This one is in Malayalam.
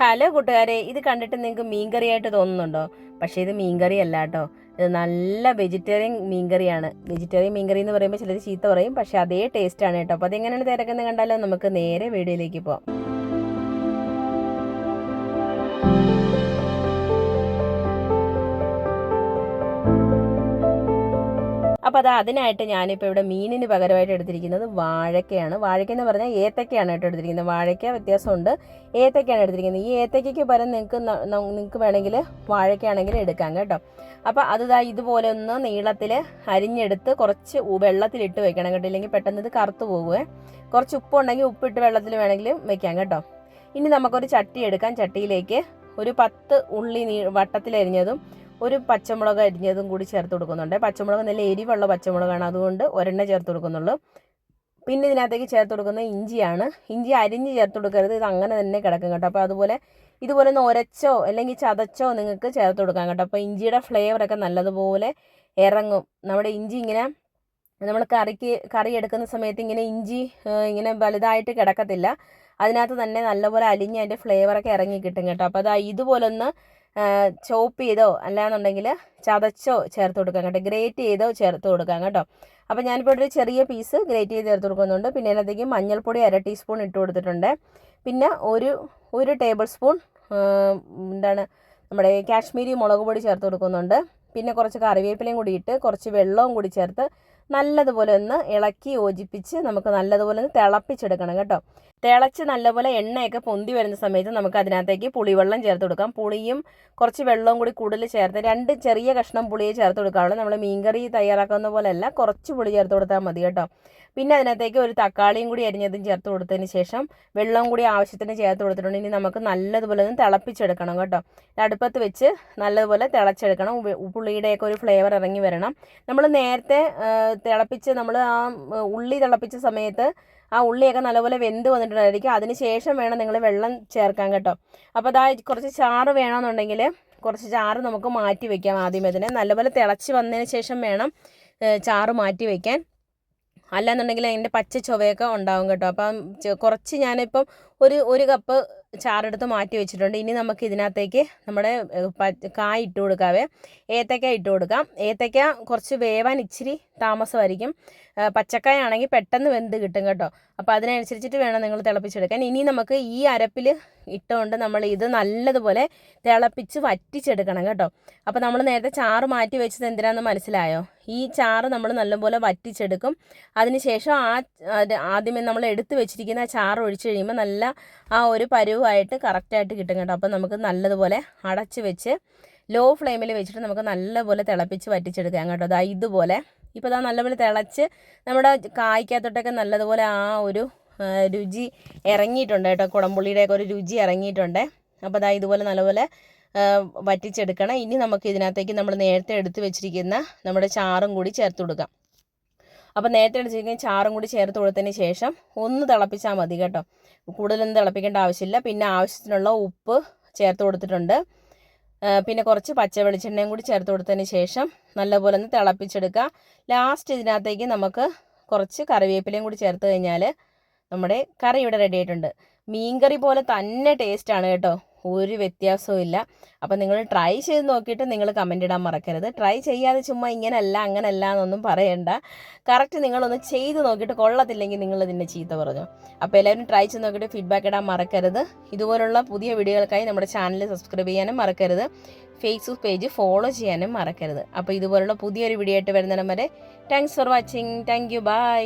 ഹലോ കൂട്ടുകാരെ ഇത് കണ്ടിട്ട് നിങ്ങൾക്ക് മീൻകറിയായിട്ട് തോന്നുന്നുണ്ടോ? പക്ഷേ ഇത് മീൻകറി അല്ല കേട്ടോ. ഇത് നല്ല വെജിറ്റേറിയൻ മീൻകറിയാണ്. വെജിറ്റേറിയൻ മീൻകറി എന്ന് പറയുമ്പോൾ ചിലർ ചീത്ത പറയും പക്ഷേ അതേ ടേസ്റ്റ് ആണ് കേട്ടോ. അപ്പോൾ അതെങ്ങനെയാണ് തിരക്കുന്നത് കണ്ടാലോ നമുക്ക് നേരെ വീഡിയോയിലേക്ക് പോകാം അപ്പോൾ അത് അതിനായിട്ട് ഞാനിപ്പോൾ ഇവിടെ മീനിന് പകരമായിട്ട് എടുത്തിരിക്കുന്നത് വാഴക്കയാണ് വാഴയ്ക്ക എന്ന് പറഞ്ഞാൽ ഏത്തക്കയാണ് കേട്ടോ എടുത്തിരിക്കുന്നത്. വാഴയ്ക്ക വ്യത്യാസമുണ്ട്. ഏത്തക്കയാണ് എടുത്തിരിക്കുന്നത്. ഈ ഏത്തക്കയ്ക്ക് പകരം നിങ്ങൾക്ക് നിങ്ങൾക്ക് വേണമെങ്കിൽ വാഴയ്ക്കാണെങ്കിൽ എടുക്കാം കേട്ടോ. അപ്പോൾ അത് ദാ ഇതുപോലെ ഒന്ന് നീളത്തിൽ അരിഞ്ഞെടുത്ത് കുറച്ച് വെള്ളത്തിലിട്ട് വെക്കണം കേട്ടോ. ഇല്ലെങ്കിൽ പെട്ടെന്ന് ഇത് കറുത്ത് പോകുമേ കുറച്ച് ഉപ്പുണ്ടെങ്കിൽ ഉപ്പിട്ട് വെള്ളത്തിൽ വേണമെങ്കിലും വെക്കാം കേട്ടോ. ഇനി നമുക്കൊരു ചട്ടി എടുക്കാം. ചട്ടിയിലേക്ക് ഒരു പത്ത് ഉള്ളി നീ വട്ടത്തിലരിഞ്ഞതും ഒരു പച്ചമുളക് അരിഞ്ഞതും കൂടി ചേർത്ത് കൊടുക്കുന്നുണ്ട്. പച്ചമുളക് നല്ല എരിവുള്ള പച്ചമുളകാണ്. അതുകൊണ്ട് ഒരെണ്ണ ചേർത്ത് കൊടുക്കുന്നുള്ളൂ. പിന്നെ ഇതിനകത്തേക്ക് ചേർത്ത് കൊടുക്കുന്നത് ഇഞ്ചിയാണ്. ഇഞ്ചി അരിഞ്ഞ് ചേർത്ത് കൊടുക്കരുത്. ഇത് അങ്ങനെ തന്നെ കിടക്കും കേട്ടോ. അപ്പോൾ അതുപോലെ ഇതുപോലെ ഒന്ന് ഒരച്ചോ അല്ലെങ്കിൽ ചതച്ചോ നിങ്ങൾക്ക് ചേർത്ത് കൊടുക്കാം കേട്ടോ. അപ്പോൾ ഇഞ്ചിയുടെ ഫ്ലേവറൊക്കെ നല്ലതുപോലെ ഇറങ്ങും. നമ്മുടെ ഇഞ്ചി ഇങ്ങനെ നമ്മൾ കറിക്ക് കറി എടുക്കുന്ന സമയത്ത് ഇങ്ങനെ ഇഞ്ചി ഇങ്ങനെ വലുതായിട്ട് കിടക്കത്തില്ല. അതിനകത്ത് തന്നെ നല്ലപോലെ അലിഞ്ഞ് അതിന്റെ ഫ്ലേവറൊക്കെ ഇറങ്ങി കിട്ടും കേട്ടോ. അപ്പോൾ അത് ഇതുപോലെ ഒന്ന് ചോപ്പ് ചെയ്തോ അല്ലാന്നുണ്ടെങ്കിൽ ചതച്ചോ ചേർത്ത് കൊടുക്കാം കേട്ടോ. ഗ്രേറ്റ് ചെയ്തോ ചേർത്ത് കൊടുക്കാം കേട്ടോ. അപ്പോൾ ഞാനിപ്പോൾ ഒരു ചെറിയ പീസ് ഗ്രേറ്റ് ചെയ്ത് ചേർത്ത് കൊടുക്കുന്നുണ്ട്. പിന്നെ അതിനകത്തേക്ക് മഞ്ഞൾപ്പൊടി അര ടീസ്പൂൺ ഇട്ട് കൊടുത്തിട്ടുണ്ട്. പിന്നെ ഒരു ഒരു ടേബിൾ സ്പൂൺ എന്താണ് നമ്മുടെ കാശ്മീരി മുളക് പൊടി ചേർത്ത് കൊടുക്കുന്നുണ്ട്. പിന്നെ കുറച്ച് കറിവേപ്പിലയും കൂടി ഇട്ട് കുറച്ച് വെള്ളവും കൂടി ചേർത്ത് നല്ലതുപോലെ ഒന്ന് ഇളക്കി യോജിപ്പിച്ച് നമുക്ക് നല്ലതുപോലെ ഒന്ന് തിളപ്പിച്ചെടുക്കണം കേട്ടോ. തിളച്ച് നല്ലപോലെ എണ്ണയൊക്കെ പൊന്തി വരുന്ന സമയത്ത് നമുക്ക് അതിനകത്തേക്ക് പുളിവെള്ളം ചേർത്ത് കൊടുക്കാം. പുളിയും കുറച്ച് വെള്ളവും കൂടി കൂടുതൽ ചേർത്ത് രണ്ട് ചെറിയ കഷ്ണം പുളിയെ ചേർത്ത് കൊടുക്കാവുള്ളൂ. നമ്മൾ മീൻകറി തയ്യാറാക്കുന്ന പോലെയല്ല കുറച്ച് പുളി ചേർത്ത് കൊടുത്താൽ മതി കേട്ടോ. പിന്നെ അതിനകത്തേക്ക് ഒരു തക്കാളിയും കൂടി അരിഞ്ഞതും ചേർത്ത് കൊടുത്തതിന് ശേഷം വെള്ളവും കൂടി ആവശ്യത്തിന് ചേർത്ത് കൊടുത്തിട്ടുണ്ട്. ഇനി നമുക്ക് നല്ലതുപോലെ ഒന്ന് തിളപ്പിച്ചെടുക്കണം കേട്ടോ. അടുപ്പത്ത് വെച്ച് നല്ലതുപോലെ തിളച്ചെടുക്കണം. പുളിയുടെയൊക്കെ ഒരു ഫ്ലേവർ ഇറങ്ങി വരണം. നമ്മൾ നേരത്തെ തിളപ്പിച്ച് നമ്മൾ ആ ഉള്ളി തിളപ്പിച്ച സമയത്ത് ആ ഉള്ളിയൊക്കെ നല്ലപോലെ വെന്ത് വന്നിട്ടുണ്ടായിരിക്കും. അതിന് ശേഷം വേണം നിങ്ങൾ വെള്ളം ചേർക്കാൻ കേട്ടോ. അപ്പോൾ അതാ കുറച്ച് ചാറ് വേണമെന്നുണ്ടെങ്കിൽ കുറച്ച് ചാറ് നമുക്ക് മാറ്റി വെക്കാം ആദ്യം ഇതിനെ. നല്ലപോലെ തിളച്ച് വന്നതിന് ശേഷം വേണം ചാറ് മാറ്റി വയ്ക്കാൻ അല്ലാന്നുണ്ടെങ്കിൽ അതിന്റെ പച്ച ചുവയൊക്കെ ഉണ്ടാവും കേട്ടോ. അപ്പം കുറച്ച് ഞാനിപ്പം ഒരു ഒരു കപ്പ് ചാറെടുത്ത് മാറ്റി വെച്ചിട്ടുണ്ട്. ഇനി നമുക്ക് ഇതിനകത്തേക്ക് നമ്മുടെ കായ ഇട്ട് കൊടുക്കാവേ. ഏത്തക്ക ഇട്ട് കൊടുക്കാം. ഏത്തക്ക കുറച്ച് വേവാൻ ഇച്ചിരി താമസമായിരിക്കും. പച്ചക്കായ ആണെങ്കിൽ പെട്ടെന്ന് വെന്ത് കിട്ടും കേട്ടോ. അപ്പോൾ അതിനനുസരിച്ചിട്ട് വേണം നിങ്ങൾ തിളപ്പിച്ചെടുക്കാൻ. ഇനി നമുക്ക് ഈ അരപ്പിൽ ഇട്ടുകൊണ്ട് നമ്മൾ ഇത് നല്ലതുപോലെ തിളപ്പിച്ച് വറ്റിച്ചെടുക്കണം കേട്ടോ. അപ്പോൾ നമ്മൾ നേരത്തെ ചാറ് മാറ്റി വെച്ചത് എന്തിനാണെന്ന് മനസ്സിലായോ? ഈ ചാറ് നമ്മൾ നല്ലപോലെ വറ്റിച്ചെടുക്കും. അതിനുശേഷം ആ ആദ്യമേ നമ്മൾ എടുത്ത് വെച്ചിരിക്കുന്ന ചാറ് ഒഴിച്ചു കഴിയുമ്പോൾ നല്ല ആ ഒരു പരുവായിട്ട് കറക്റ്റായിട്ട് കിട്ടും കേട്ടോ. അപ്പോൾ നമുക്ക് നല്ലതുപോലെ അടച്ച് വെച്ച് ലോ ഫ്ലെയിമിൽ വെച്ചിട്ട് നമുക്ക് നല്ലപോലെ തിളപ്പിച്ച് വറ്റിച്ചെടുക്കാം കേട്ടോ. അതാ ഇതുപോലെ. ഇപ്പോൾ ഇതാ നല്ലപോലെ തിളച്ച് നമ്മുടെ കായ്ക്കകത്തോട്ടൊക്കെ നല്ലതുപോലെ ആ ഒരു രുചി ഇറങ്ങിയിട്ടുണ്ട് കേട്ടോ. കുടംപുള്ളിയുടെയൊക്കെ ഒരു രുചി ഇറങ്ങിയിട്ടുണ്ട്. അപ്പോൾ അതാ ഇതുപോലെ നല്ലപോലെ വറ്റിച്ചെടുക്കണം. ഇനി നമുക്ക് ഇതിനകത്തേക്ക് നമ്മൾ നേരത്തെ എടുത്ത് വെച്ചിരിക്കുന്ന നമ്മുടെ ചാറും കൂടി ചേർത്ത് കൊടുക്കാം. അപ്പോൾ നേരത്തെ അടിച്ചിരിക്കുന്ന ചാറും കൂടി ചേർത്ത് കൊടുത്തതിന് ശേഷം ഒന്ന് തിളപ്പിച്ചാൽ മതി കേട്ടോ. കൂടുതലൊന്നും തിളപ്പിക്കേണ്ട ആവശ്യമില്ല. പിന്നെ ആവശ്യത്തിനുള്ള ഉപ്പ് ചേർത്ത് കൊടുത്തിട്ടുണ്ട്. പിന്നെ കുറച്ച് പച്ച വെളിച്ചെണ്ണയും കൂടി ചേർത്ത് കൊടുത്തതിന് ശേഷം നല്ലപോലെ ഒന്ന് തിളപ്പിച്ചെടുക്കുക. ലാസ്റ്റ് ഇതിനകത്തേക്ക് നമുക്ക് കുറച്ച് കറിവേപ്പിലയും കൂടി ചേർത്ത് കഴിഞ്ഞാൽ നമ്മുടെ കറി ഇവിടെ റെഡി ആയിട്ടുണ്ട്. മീൻകറി പോലെ തന്നെ ടേസ്റ്റാണ് കേട്ടോ. ഒരു വ്യത്യാസവും ഇല്ല. അപ്പോൾ നിങ്ങൾ ട്രൈ ചെയ്ത് നോക്കിയിട്ട് നിങ്ങൾ കമന്റ് ഇടാൻ മറക്കരുത്. ട്രൈ ചെയ്യാതെ ചുമ്മാ ഇങ്ങനല്ല അങ്ങനല്ല എന്നൊന്നും പറയണ്ട. കറക്റ്റ് നിങ്ങളൊന്ന് ചെയ്ത് നോക്കിയിട്ട് കൊള്ളത്തില്ലെങ്കിൽ നിങ്ങൾ ഇതിന്റെ ചീത്ത പറഞ്ഞു. അപ്പോൾ എല്ലാവരും ട്രൈ ചെയ്ത് നോക്കിയിട്ട് ഫീഡ്ബാക്ക് ഇടാൻ മറക്കരുത്. ഇതുപോലുള്ള പുതിയ വീഡിയോകൾക്കായി നമ്മുടെ ചാനൽ സബ്സ്ക്രൈബ് ചെയ്യാനും മറക്കരുത്. ഫേസ്ബുക്ക് പേജ് ഫോളോ ചെയ്യാനും മറക്കരുത്. അപ്പോൾ ഇതുപോലുള്ള പുതിയൊരു വീഡിയോ ആയിട്ട് വരുന്നിടം വരെ thanks for watching thank you bye